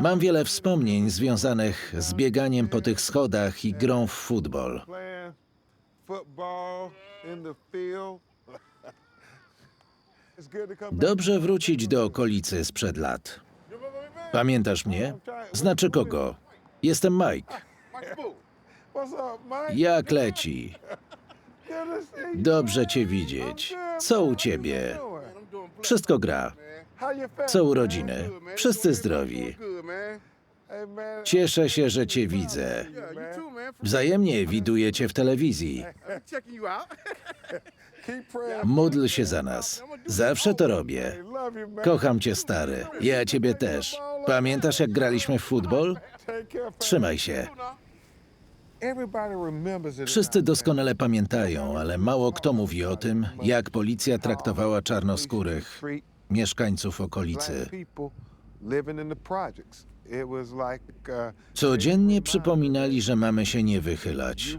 Mam wiele wspomnień związanych z bieganiem po tych schodach i grą w futbol. Dobrze wrócić do okolicy sprzed lat. Pamiętasz mnie? Znaczy kogo? Jestem Mike. Jak leci? Dobrze cię widzieć. Co u ciebie? Wszystko gra. Co urodziny? Wszyscy zdrowi. Cieszę się, że cię widzę. Wzajemnie widuję cię w telewizji. Módl się za nas. Zawsze to robię. Kocham cię, stary. Ja ciebie też. Pamiętasz, jak graliśmy w futbol? Trzymaj się. Wszyscy doskonale pamiętają, ale mało kto mówi o tym, jak policja traktowała czarnoskórych, mieszkańców okolicy. uh, Codziennie przypominali, że mamy się nie wychylać.